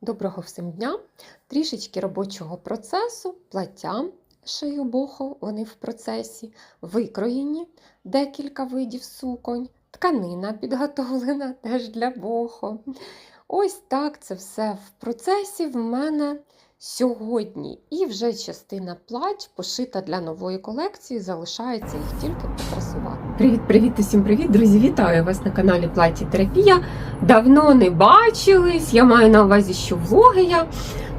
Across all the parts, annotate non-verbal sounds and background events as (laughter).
Доброго всім дня! Трішечки робочого процесу, плаття шию бохо, вони в процесі, викроєні декілька видів суконь, тканина підготовлена (laughs) теж для бохо. Ось так це все в процесі в мене сьогодні. І вже частина плать пошита для нової колекції, залишається їх тільки попрасувати. Привіт-привіт, усім привіт, друзі! Вітаю вас на каналі Платі Терапія. Давно не бачились. Я маю на увазі, що влоги я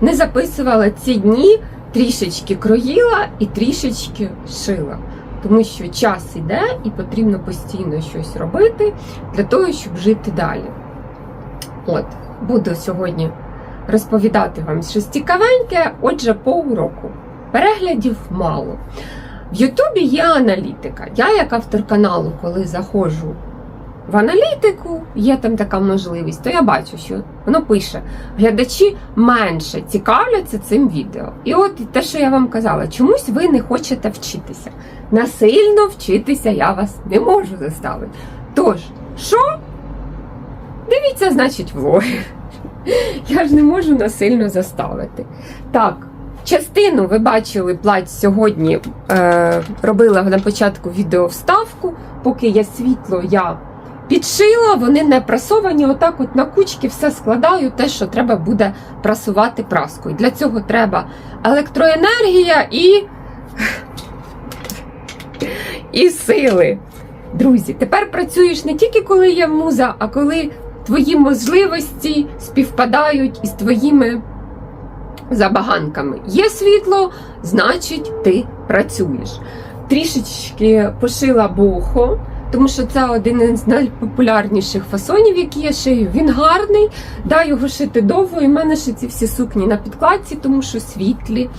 не записувала ці дні, трішечки кроїла і трішечки шила. Тому що час іде і потрібно постійно щось робити для того, щоб жити далі. От, буду сьогодні розповідати вам щось цікавеньке, отже, по уроку. Переглядів мало. В Ютубі є аналітика. Я, як автор каналу, коли заходжу в аналітику, є там така можливість, то я бачу, що воно пише: глядачі менше цікавляться цим відео. І от те, що я вам казала, чомусь ви не хочете вчитися. Насильно вчитися я вас не можу заставити. Тож, що? Дивіться, значить, влоги. (laughs) Я ж не можу насильно заставити. Так, частину ви бачили плать сьогодні. Е, робила на початку відео вставку, поки є світло, я підшила, вони не прасовані. Отак от на кучки все складаю, те, що треба буде прасувати праскою. Для цього треба електроенергія і, і сили. Друзі, тепер працюєш не тільки коли є муза, а коли твої можливості співпадають із твоїми забаганками. Є світло, значить, ти працюєш. Трішечки пошила бохо, тому що це один із найпопулярніших фасонів, які я шию. Він гарний, да, його шити довго, і в мене ще ці всі сукні на підкладці, тому що світлі.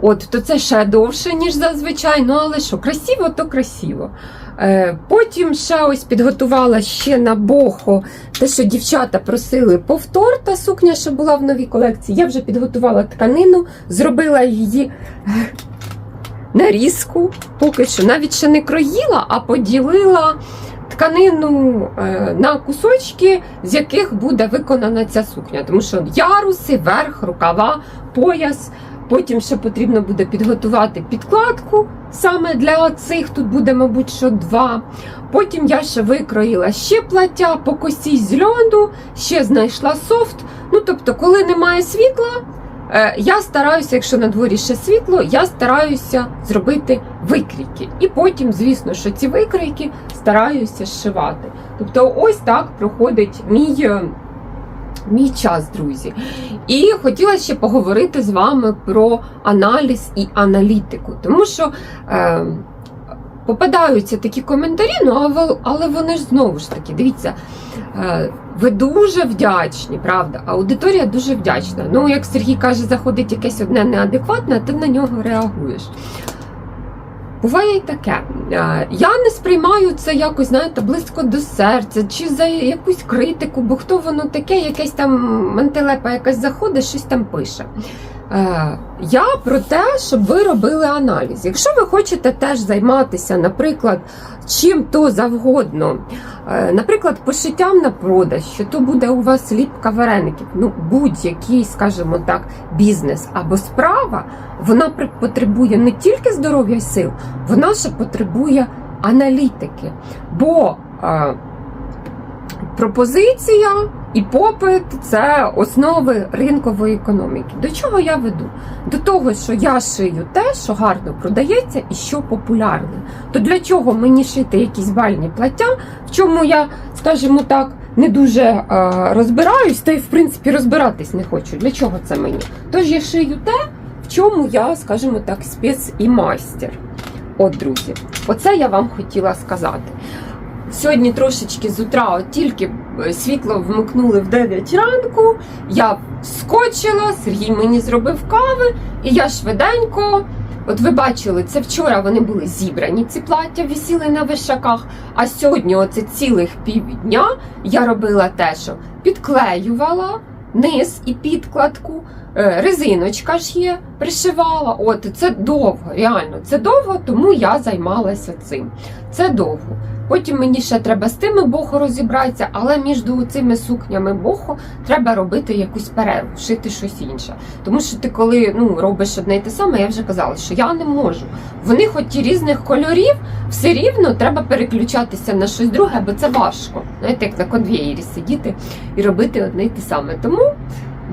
От, то це ще довше, ніж зазвичай. Ну, але що, красиво, то красиво. Е, Потім ще ось підготувала ще на бохо те, що дівчата просили повтор та сукня, що була в новій колекції. Я вже підготувала тканину, зробила її е, нарізку, поки що навіть ще не кроїла, а поділила тканину е, на кусочки, з яких буде виконана ця сукня. Тому що яруси, верх, рукава, пояс. Потім ще потрібно буде підготувати підкладку саме для цих. Тут буде, мабуть, що два. Потім я ще викроїла ще плаття по косі з льоду, ще знайшла софт. Ну, тобто, коли немає світла, е, я стараюся, якщо на дворі ще світло, я стараюся зробити викрійки. І потім, звісно, що ці викрійки стараюся зшивати. Тобто, ось так проходить мій. Мій час, друзі. І хотіла ще поговорити з вами про аналіз і аналітику, тому що е, попадаються такі коментарі, ну але вони ж знову ж таки, дивіться, е, ви дуже вдячні, правда? Аудиторія дуже вдячна. Ну, як Сергій каже, заходить якесь одне неадекватне, а ти на нього реагуєш. Буває і таке. Е, Я не сприймаю це якось, знаєте, близько до серця, чи за якусь критику, бо хто воно таке, якесь там мантелепа якась заходить, щось там пише. Е, Я про те, щоб ви робили аналіз. Якщо ви хочете теж займатися, наприклад, чим то завгодно, е, наприклад, пошиттям на продаж, що то буде у вас ліпка вареників, ну будь-який, скажімо так, бізнес або справа, вона потребує не тільки здоров'я й сил, вона ще потребує аналітики. Бо е, пропозиція і попит це основи ринкової економіки. До чого я веду? До того, що я шию те, що гарно продається і що популярне. То для чого мені шити якісь бальні плаття, в чому я, скажімо так, не дуже е, розбираюсь, та й в принципі розбиратись не хочу. Для чого це мені? Тож я шию те, в чому я, скажімо так, спец і майстер. От, друзі, оце я вам хотіла сказати. Сьогодні трошечки з утра, от тільки е, світло вмикнули в 9 ранку, я скочила, Сергій мені зробив кави, і я швиденько. От ви бачили, це вчора вони були зібрані, ці плаття висіли на вишаках. А сьогодні, оце цілих півдня, я робила те, що підклеювала низ і підкладку, Резиночка ж є, пришивала. От це довго, реально, це довго, тому я займалася цим. Це довго. Потім мені ще треба з тими бохо розібратися, але між цими сукнями бохо треба робити якусь перерву, шити щось інше. Тому що ти, коли ну, робиш одне і те саме, я вже казала, що я не можу. Вони, хоч і різних кольорів, все рівно треба переключатися на щось друге, бо це важко. Знаєте, як на конвієрі сидіти і робити одне і те саме. Тому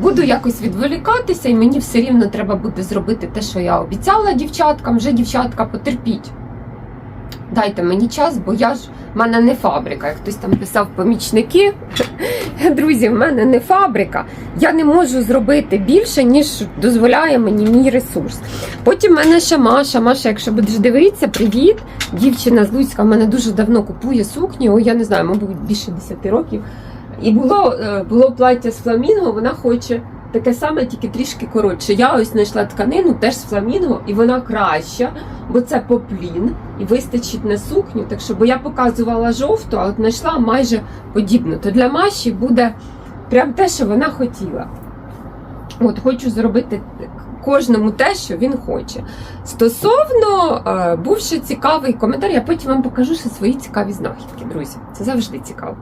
буду якось відволікатися, і мені все рівно треба буде зробити те, що я обіцяла дівчаткам. Вже дівчатка, потерпіть. Дайте мені час, бо я ж в мене не фабрика. Як хтось там писав помічники. (laughs) Друзі, в мене не фабрика. Я не можу зробити більше, ніж дозволяє мені мій ресурс. Потім в мене ще Маша. Маша, якщо будеш дивитися, привіт. Дівчина з Луцька в мене дуже давно купує сукні. О, я не знаю, мабуть, більше 10 років. І було, е, було плаття з фламінго, вона хоче таке саме, тільки трішки коротше. Я ось знайшла тканину теж з фламінго, і вона краща, бо це поплін і вистачить на сукню. Так що, бо я показувала жовту, а от знайшла майже подібну. То для Маші буде прям те, що вона хотіла. От хочу зробити кожному те, що він хоче. Стосовно е, був ще цікавий коментар, я потім вам покажу ще свої цікаві знахідки, друзі. Це завжди цікаво.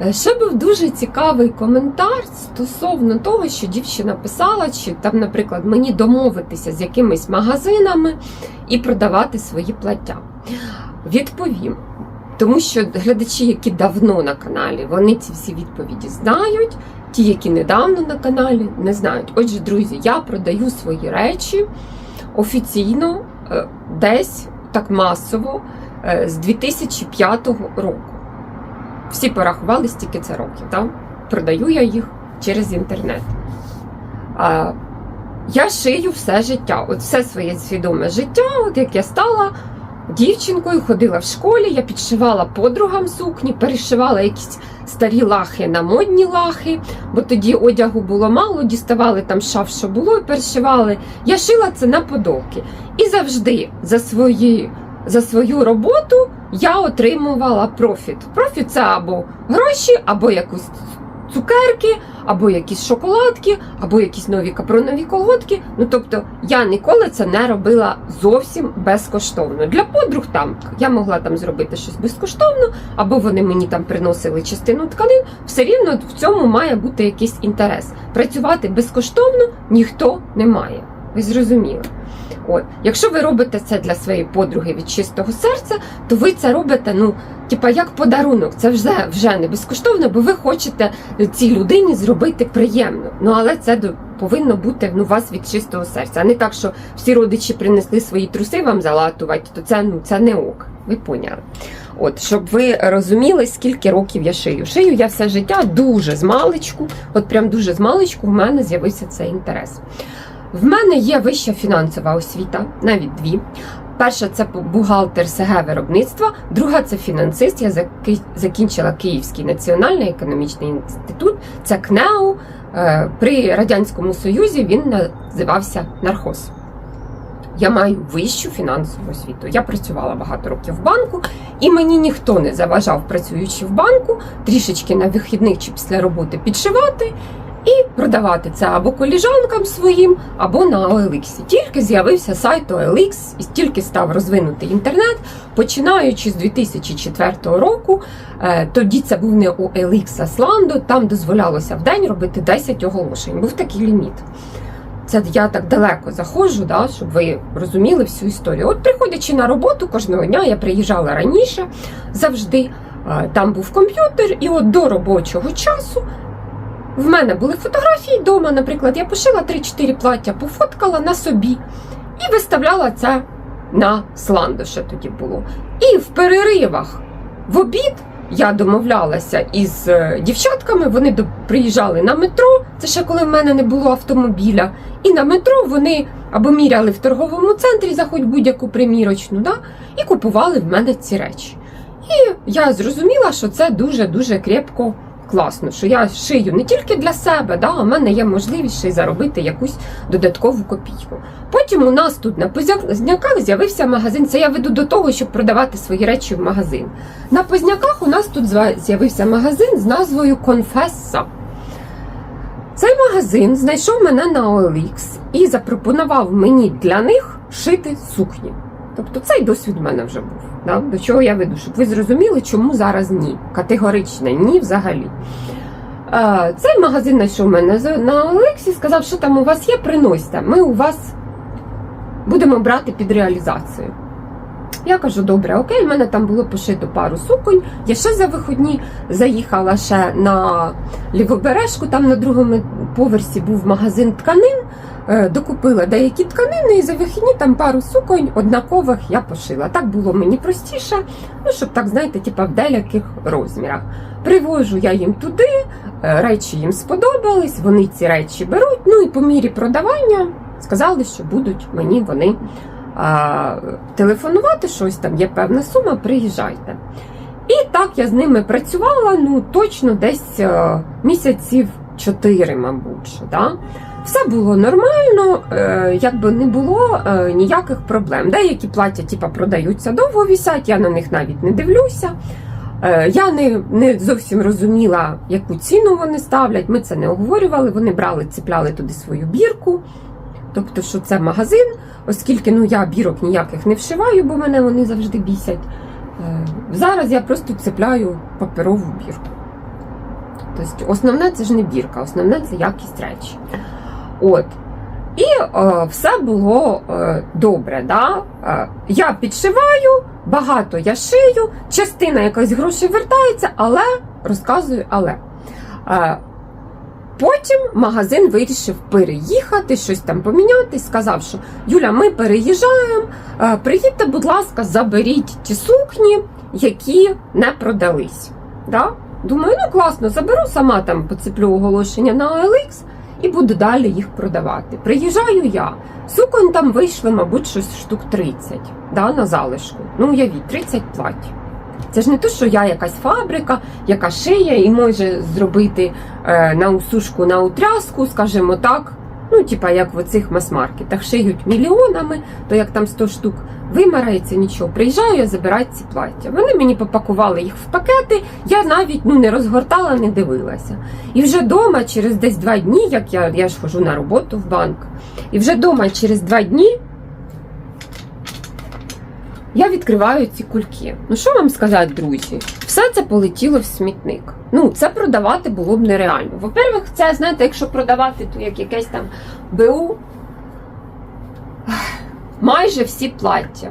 Е, Ще був дуже цікавий коментар стосовно того, що дівчина писала, чи там, наприклад, мені домовитися з якимись магазинами і продавати свої плаття. Відповім. Тому що глядачі, які давно на каналі, вони ці всі відповіді знають. Ті, які недавно на каналі, не знають. Отже, друзі, я продаю свої речі офіційно е, десь так масово е, з 2005 року. Всі порахували стільки це років. Так? Продаю я їх через інтернет. А, я шию все життя, от все своє свідоме життя, от як я стала дівчинкою, ходила в школі, я підшивала подругам сукні, перешивала якісь старі лахи на модні лахи, бо тоді одягу було мало, діставали там шаф, що було, і перешивали. Я шила це на подолки. І завжди за свої, за свою роботу я отримувала профіт. Профіт це або гроші, або якусь цукерки, або якісь шоколадки, або якісь нові капронові колготки. Ну тобто я ніколи це не робила зовсім безкоштовно. Для подруг там я могла там зробити щось безкоштовно, або вони мені там приносили частину тканин. Все рівно в цьому має бути якийсь інтерес. Працювати безкоштовно ніхто не має. Ви зрозуміли? От, якщо ви робите це для своєї подруги від чистого серця, то ви це робите, ну, типа як подарунок. Це вже вже не безкоштовно, бо ви хочете цій людині зробити приємно. Ну але це повинно бути ну, у вас від чистого серця. А не так, що всі родичі принесли свої труси вам залатувати, то це ну це не ок. Ви поняли. От, щоб ви розуміли, скільки років я шию. Шию я все життя дуже з маличку, от прям дуже з маличку в мене з'явився цей інтерес. В мене є вища фінансова освіта, навіть дві. Перша це бухгалтер СГ виробництва, друга це фінансист. Я закінчила Київський національний економічний інститут. Це КНЕУ. Е, При Радянському Союзі він називався Нархоз. Я маю вищу фінансову освіту. Я працювала багато років в банку, і мені ніхто не заважав, працюючи в банку, трішечки на вихідних чи після роботи підшивати і продавати це або коліжанкам своїм, або на OLX. Тільки з'явився сайт OLX, і тільки став розвинутий інтернет, починаючи з 2004 року. е, Тоді це був не OLX, а Slando, Там дозволялося в день робити 10 оголошень. Був такий ліміт. Це я так далеко заходжу, да, щоб ви розуміли всю історію. От приходячи на роботу кожного дня, я приїжджала раніше завжди. е, Там був комп'ютер, і от до робочого часу в мене були фотографії вдома. Наприклад, я пошила 3-4 плаття, пофоткала на собі і виставляла це на сландо, ще тоді було. І в переривах в обід я домовлялася із е, дівчатками, вони приїжджали на метро. Це ще коли в мене не було автомобіля. І на метро вони або міряли в торговому центрі за хоч будь-яку примірочну, да, і купували в мене ці речі. І я зрозуміла, що це дуже-дуже крепко класно, що я шию не тільки для себе, да, а в мене є можливість ще й заробити якусь додаткову копійку. Потім у нас тут на Позняках з'явився магазин. Це я веду до того, щоб продавати свої речі в магазин. На Позняках у нас тут з'явився магазин з назвою Конфеса. Цей магазин знайшов мене на OLX і запропонував мені для них шити сукні. Тобто цей досвід в мене вже був. Да? До чого я веду, щоб ви зрозуміли, чому зараз ні. Категорично ні взагалі. Цей магазин знайшов мене на OLX і сказав, що там у вас є, приносьте. Ми у вас будемо брати під реалізацію. Я кажу, добре, окей, в мене там було пошито пару суконь. Я ще за виходні заїхала ще на лівобережку, там на другому поверсі був магазин тканин. Е, Докупила деякі тканини і за вихідні там пару суконь однакових я пошила. Так було мені простіше, ну щоб так, знаєте, типа в деяких розмірах. Привожу я їм туди, е, речі їм сподобались, вони ці речі беруть. Ну і по мірі продавання сказали, що будуть мені вони а, телефонувати, щось там є певна сума, приїжджайте. І так я з ними працювала ну точно десь е, місяців чотири, мабуть. Да? Все було нормально, е, якби не було е, ніяких проблем. Деякі плаття типа, продаються довго вісять, я на них навіть не дивлюся. Е, Я не, не зовсім розуміла, яку ціну вони ставлять. Ми це не обговорювали. Вони брали, цепляли туди свою бірку. Тобто, що це магазин, оскільки ну, я бірок ніяких не вшиваю, бо мене вони завжди бісять. Зараз я просто цепляю паперову бірку. Тобто, основне це ж не бірка, основне це якість речі. От. І е, все було е, добре. Да? Е, я підшиваю, багато я шию, частина якась грошей вертається, але розказую, але. Е, Потім магазин вирішив переїхати, щось там поміняти. Сказав, що Юля, ми переїжджаємо. е, Приїдьте, будь ласка, заберіть ті сукні, які не продались. Да? Думаю, ну класно, заберу сама там поцеплю оголошення на OLX і буду далі їх продавати. Приїжджаю я. Суконь там вийшли, мабуть, щось штук 30 да, на залишку. Ну, уявіть, 30 плать. Це ж не те, що я якась фабрика, яка шиє і може зробити е, на усушку, на утряску, скажімо так. Ну, типа, як в оцих мас-маркетах шиють мільйонами, то як там 100 штук вимарається нічого. Приїжджаю я забираю ці плаття. Вони мені попакували їх в пакети, я навіть ну, не розгортала, не дивилася. І вже вдома, через десь два дні, як я, я ж хожу на роботу в банк, і вже вдома через два дні я відкриваю ці кульки. Ну що вам сказати, друзі? Все це полетіло в смітник. Ну, це продавати було б нереально. Во-первых, це, знаєте, якщо продавати, то як якесь там БУ, майже всі плаття,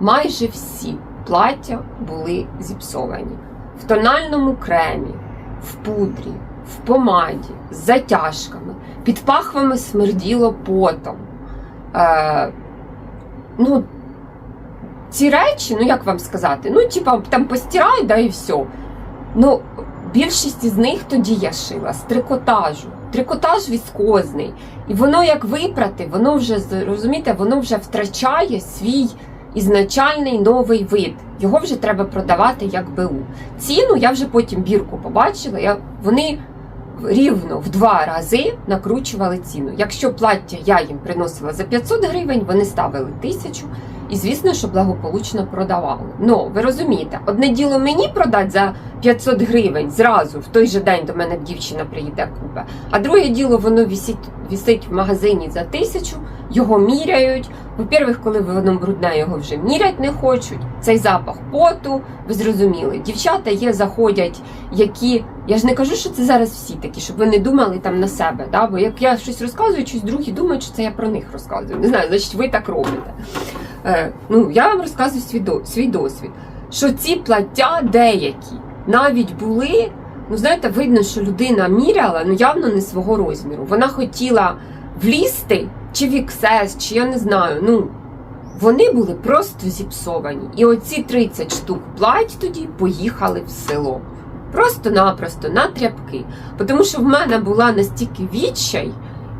майже всі плаття були зіпсовані. В тональному кремі, в пудрі, в помаді, з затяжками, під пахвами смерділо потом. Е, ну, ці речі, ну як вам сказати, ну, типа, там постирай, да і все. Ну, більшість із них тоді я шила з трикотажу. Трикотаж віскозний. І воно як випрати, воно вже, розумієте, воно вже втрачає свій ізначальний новий вид. Його вже треба продавати як БУ. Ціну я вже потім бірку побачила. Я, вони рівно в два рази накручували ціну. Якщо плаття я їм приносила за 500 гривень, вони ставили тисячу. І звісно, що благополучно продавали. Ну, ви розумієте, одне діло мені продати за 500 гривень зразу, в той же день до мене дівчина приїде купе. А друге діло, воно висить, висить в магазині за тисячу, його міряють. По-перше, коли воно брудне, його вже мірять не хочуть. Цей запах поту, ви зрозуміли. Дівчата є, заходять, які. Я ж не кажу, що це зараз всі такі, щоб ви не думали там на себе. Да? Бо як я щось розказую, щось другі думають, що це я про них розказую. Не знаю, значить ви так робите. Е, ну, я вам розказую свій, до, свій досвід, що ці плаття деякі навіть були, ну знаєте, видно, що людина міряла, ну явно не свого розміру. Вона хотіла влізти, чи в XS, чи я не знаю. ну, Вони були просто зіпсовані. І оці 30 штук плать тоді поїхали в село. Просто-напросто на тряпки. Тому що в мене була настільки відчай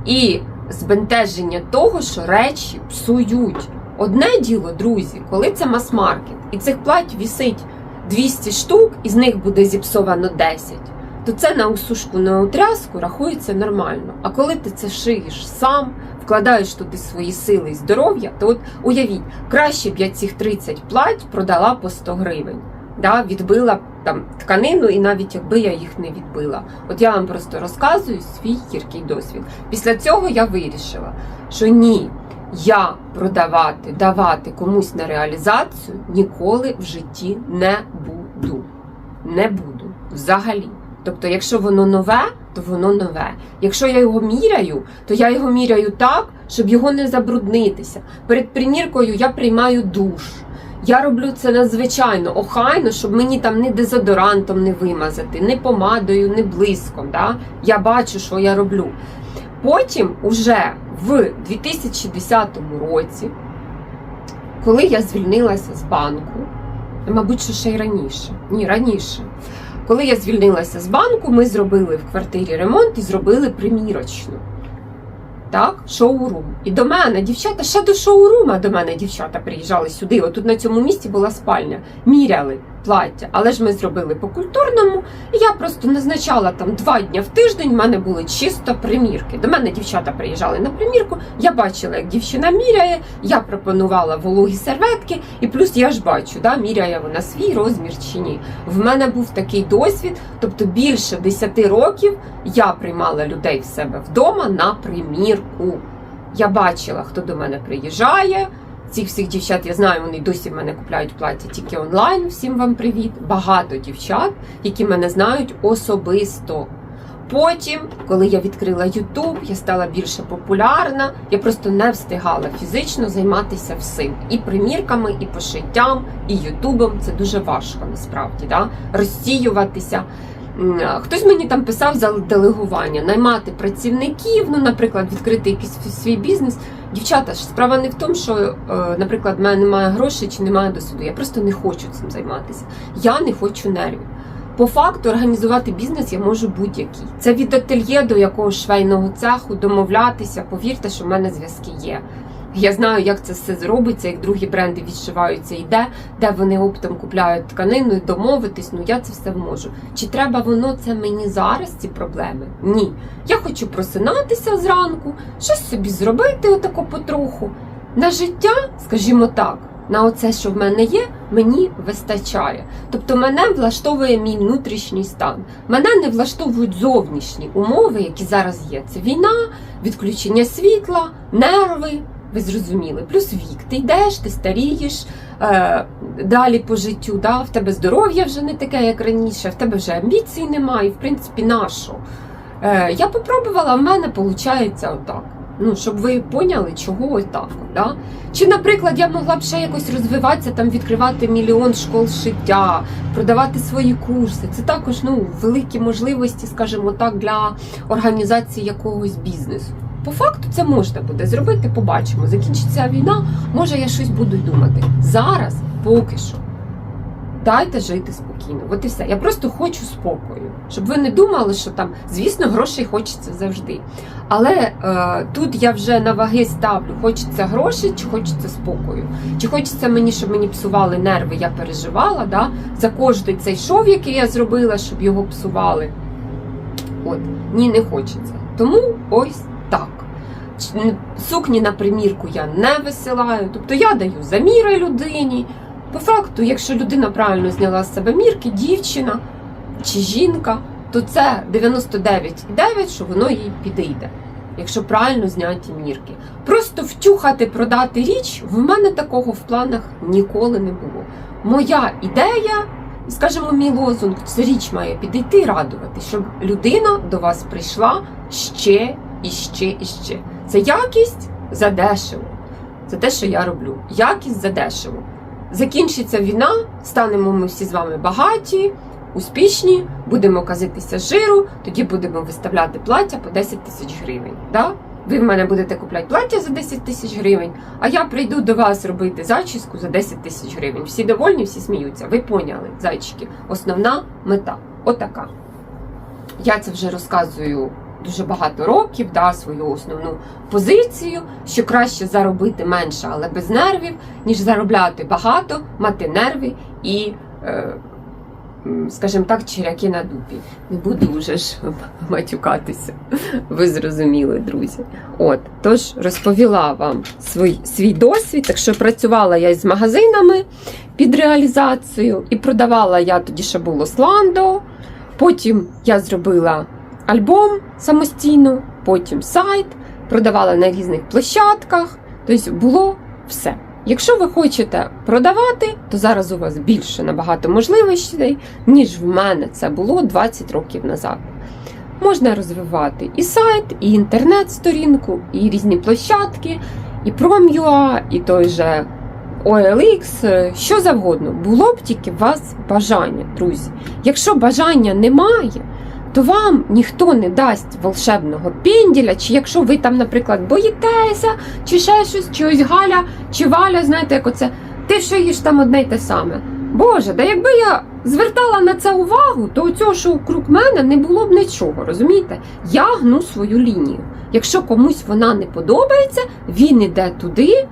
і збентеження того, що речі псують. Одне діло, друзі, коли це мас-маркет, і цих плать вісить 200 штук, і з них буде зіпсовано 10, то це на усушку на утряску рахується нормально. А коли ти це шиєш сам, вкладаєш туди свої сили і здоров'я, то от уявіть, краще б я цих 30 плать продала по 100 гривень, да, відбила там тканину, і навіть якби я їх не відбила. От я вам просто розказую свій гіркий досвід. Після цього я вирішила, що ні, я продавати, давати комусь на реалізацію ніколи в житті не буду. Не буду взагалі. Тобто, якщо воно нове, то воно нове. Якщо я його міряю, то я його міряю так, щоб його не забруднитися. Перед приміркою я приймаю душ. Я роблю це надзвичайно охайно, щоб мені там ні дезодорантом не вимазати, ні помадою, ні блиском. Да? Я бачу, що я роблю. Потім, уже в 2010 році, коли я звільнилася з банку, мабуть, що ще й раніше. Ні, раніше. Коли я звільнилася з банку, ми зробили в квартирі ремонт і зробили примірочну. Так, шоурум. І до мене дівчата, ще до шоурума до мене дівчата приїжджали сюди. Отут на цьому місці була спальня. Міряли плаття. Але ж ми зробили по культурному. І я просто назначала там два дні в тиждень. в мене були чисто примірки. До мене дівчата приїжджали на примірку. Я бачила, як дівчина міряє. Я пропонувала вологі серветки, і плюс я ж бачу, да, міряє вона свій розмір чи ні. В мене був такий досвід, тобто більше 10 років я приймала людей в себе вдома на примірку. Я бачила, хто до мене приїжджає. Цих всіх дівчат я знаю, вони досі в мене купляють плаття тільки онлайн. Всім вам привіт. Багато дівчат, які мене знають особисто. Потім, коли я відкрила YouTube, я стала більше популярна. Я просто не встигала фізично займатися всім. І примірками, і пошиттям, і Ютубом. Це дуже важко насправді. Да? Розсіюватися. Хтось мені там писав за делегування, наймати працівників, ну, наприклад, відкрити якийсь свій бізнес. Дівчата справа не в тому, що, е, наприклад, в мене немає грошей чи немає досвіду. Я просто не хочу цим займатися. Я не хочу нервів. По факту організувати бізнес я можу будь-який. Це від ательє до якогось швейного цеху, домовлятися. Повірте, що в мене зв'язки є. Я знаю, як це все зробиться, як другі бренди відшиваються і де, де вони оптом купляють тканину і домовитись. Ну я це все можу. Чи треба воно це мені зараз, ці проблеми? Ні. Я хочу просинатися зранку, щось собі зробити отако потроху. На життя, скажімо так, на оце, що в мене є, мені вистачає. Тобто мене влаштовує мій внутрішній стан. Мене не влаштовують зовнішні умови, які зараз є. Це війна, відключення світла, нерви. Ви зрозуміли, плюс вік. Ти йдеш, ти старієш е, далі по життю. Да? В тебе здоров'я вже не таке, як раніше, в тебе вже амбіцій немає, в принципі, нащо? Е, я попробувала, в мене виходить отак. Ну, щоб ви поняли, чого отак. Да? Чи, наприклад, я могла б ще якось розвиватися, там відкривати мільйон школ шиття, продавати свої курси. Це також ну, великі можливості, скажімо так, для організації якогось бізнесу. По факту це можна буде зробити, побачимо. Закінчиться війна, може я щось буду думати. Зараз поки що. Дайте жити спокійно. От і все. Я просто хочу спокою, щоб ви не думали, що там, звісно, грошей хочеться завжди. Але е, тут я вже на ваги ставлю: хочеться грошей чи хочеться спокою. Чи хочеться мені, щоб мені псували нерви, я переживала да? за кожний цей шов, який я зробила, щоб його псували. От, ні, не хочеться. Тому ось Сукні на примірку я не висилаю, тобто я даю заміри людині. По факту, якщо людина правильно зняла з себе мірки, дівчина чи жінка, то це 99,9, що воно їй підійде. Якщо правильно зняті мірки. Просто втюхати, продати річ, в мене такого в планах ніколи не було. Моя ідея, скажімо, мій лозунг, це річ має підійти радувати, щоб людина до вас прийшла ще і ще і ще. Це якість за дешево. Це те, що я роблю. Якість за дешево. Закінчиться війна, станемо ми всі з вами багаті, успішні, будемо казитися жиру, тоді будемо виставляти плаття по 10 тисяч гривень. Да? Ви в мене будете купляти плаття за 10 тисяч гривень, а я прийду до вас робити зачіску за 10 тисяч гривень. Всі довольні, всі сміються. Ви поняли, зайчики. Основна мета. Отака. Я це вже розказую дуже багато років, да, свою основну позицію, що краще заробити менше, але без нервів, ніж заробляти багато, мати нерви і е, скажімо так, черяки на дупі. Не буду вже ж (laughs) матюкатися. Ви зрозуміли, друзі. От, тож розповіла вам свій, свій досвід. Так що працювала я із магазинами під реалізацію, і продавала я тоді ще було Сландо. Потім я зробила альбом самостійно, потім сайт, продавала на різних площадках. Тобто було все. Якщо ви хочете продавати, то зараз у вас більше набагато можливостей, ніж в мене це було 20 років назад. Можна розвивати і сайт, і інтернет-сторінку, і різні площадки, і Prom.ua, і той же OLX, що завгодно. Було б тільки у вас бажання, друзі. Якщо бажання немає, то вам ніхто не дасть волшебного пенділя, чи якщо ви там, наприклад, боїтеся, чи ще щось, чи ось Галя, чи Валя, знаєте, як оце, ти шиєш там одне й те саме. Боже, да якби я звертала на це увагу, то цього, що круг мене не було б нічого, розумієте? Я гну свою лінію. Якщо комусь вона не подобається, він іде туди,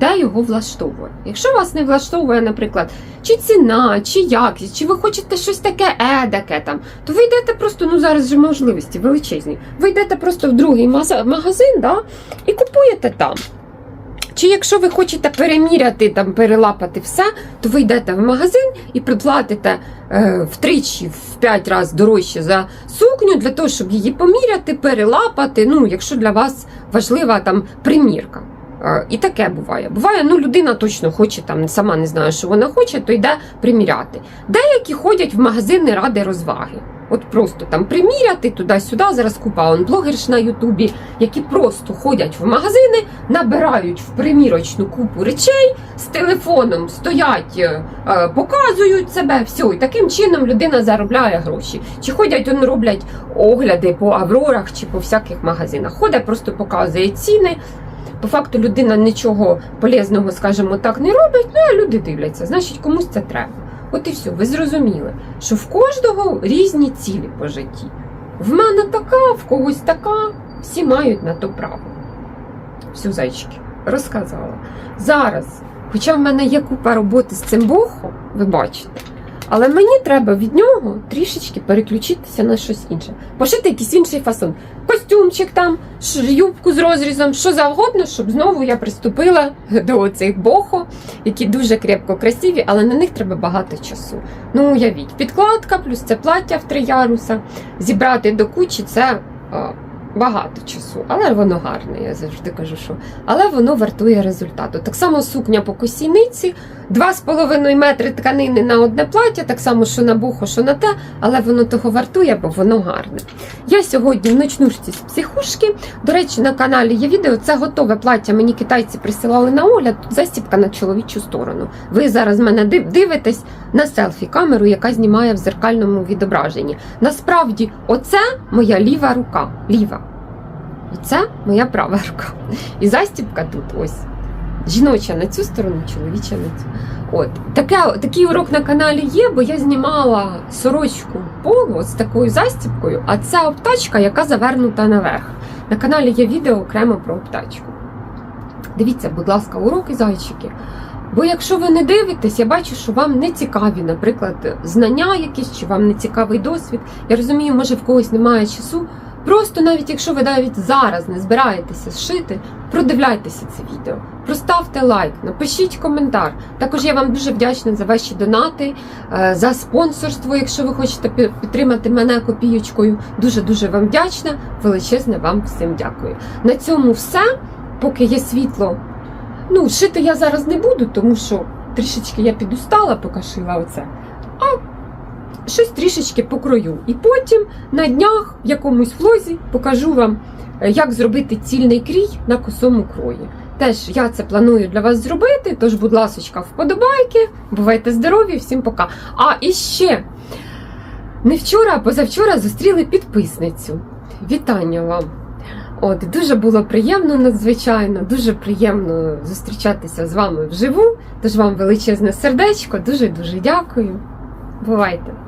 де його влаштовує. Якщо вас не влаштовує, наприклад, чи ціна, чи якість, чи ви хочете щось таке едаке там, то ви йдете просто, ну зараз же можливості величезні. Ви йдете просто в другий магазин да, і купуєте там. Чи якщо ви хочете переміряти, там, перелапати все, то ви йдете в магазин і приплатите е, втричі, в п'ять разів дорожче за сукню для того, щоб її поміряти, перелапати. Ну, якщо для вас важлива там примірка. І таке буває. Буває, ну людина точно хоче там, сама не знає, що вона хоче, то йде приміряти. Деякі ходять в магазини ради розваги. От просто там приміряти туди-сюди. Зараз купа он на Ютубі, які просто ходять в магазини, набирають в примірочну купу речей з телефоном, стоять, е, е, показують себе, все, і таким чином людина заробляє гроші. Чи ходять, он роблять огляди по аврорах чи по всяких магазинах. Ходить, просто показує ціни. По факту людина нічого полезного, скажімо так, не робить, ну а люди дивляться, значить комусь це треба. От і все, ви зрозуміли, що в кожного різні цілі по житті. В мене така, в когось така, всі мають на то право. Всю зайчики, розказала. Зараз, хоча в мене є купа роботи з цим бохом, ви бачите, але мені треба від нього трішечки переключитися на щось інше. Пошити якийсь інший фасон. Костюмчик там, юбку з розрізом, що завгодно, щоб знову я приступила до цих бохо, які дуже крепко красиві, але на них треба багато часу. Ну, уявіть, підкладка, плюс це плаття в три яруса. Зібрати до кучі це а, багато часу, але воно гарне, я завжди кажу, що. Але воно вартує результату. Так само сукня по косійниці, 2,5 метри тканини на одне плаття, так само, що на бухо, що на те, але воно того вартує, бо воно гарне. Я сьогодні в ночнушці з психушки. До речі, на каналі є відео. Це готове плаття. Мені китайці присилали на огляд. Тут застібка на чоловічу сторону. Ви зараз мене дивитесь на селфі камеру, яка знімає в зеркальному відображенні. Насправді, оце моя ліва рука. Ліва. Оце моя права рука. І застібка тут ось. Жіноча на цю сторону, чоловіча на цю. От таке, такий урок на каналі є, бо я знімала сорочку полу з такою застібкою, а це обтачка, яка завернута наверх. На каналі є відео окремо про обтачку. Дивіться, будь ласка, уроки зайчики. Бо якщо ви не дивитесь, я бачу, що вам не цікаві, наприклад, знання якісь, чи вам не цікавий досвід. Я розумію, може в когось немає часу. Просто навіть якщо ви навіть зараз не збираєтеся зшити, продивляйтеся це відео, проставте лайк, напишіть коментар. Також я вам дуже вдячна за ваші донати, е, за спонсорство, якщо ви хочете підтримати мене копієчкою. Дуже дуже вам вдячна. Величезне вам всім дякую. На цьому все. Поки є світло. Ну, шити я зараз не буду, тому що трішечки я підустала, поки шила оце. А щось трішечки покрою. І потім на днях в якомусь влозі покажу вам, е, як зробити цільний крій на косому крої. Теж я це планую для вас зробити, тож, будь ласочка, вподобайки, бувайте здорові, всім пока. А і ще не вчора, а позавчора зустріли підписницю. Вітання вам! От дуже було приємно, надзвичайно, дуже приємно зустрічатися з вами вживу. Тож вам величезне сердечко, дуже дуже дякую. Бувайте!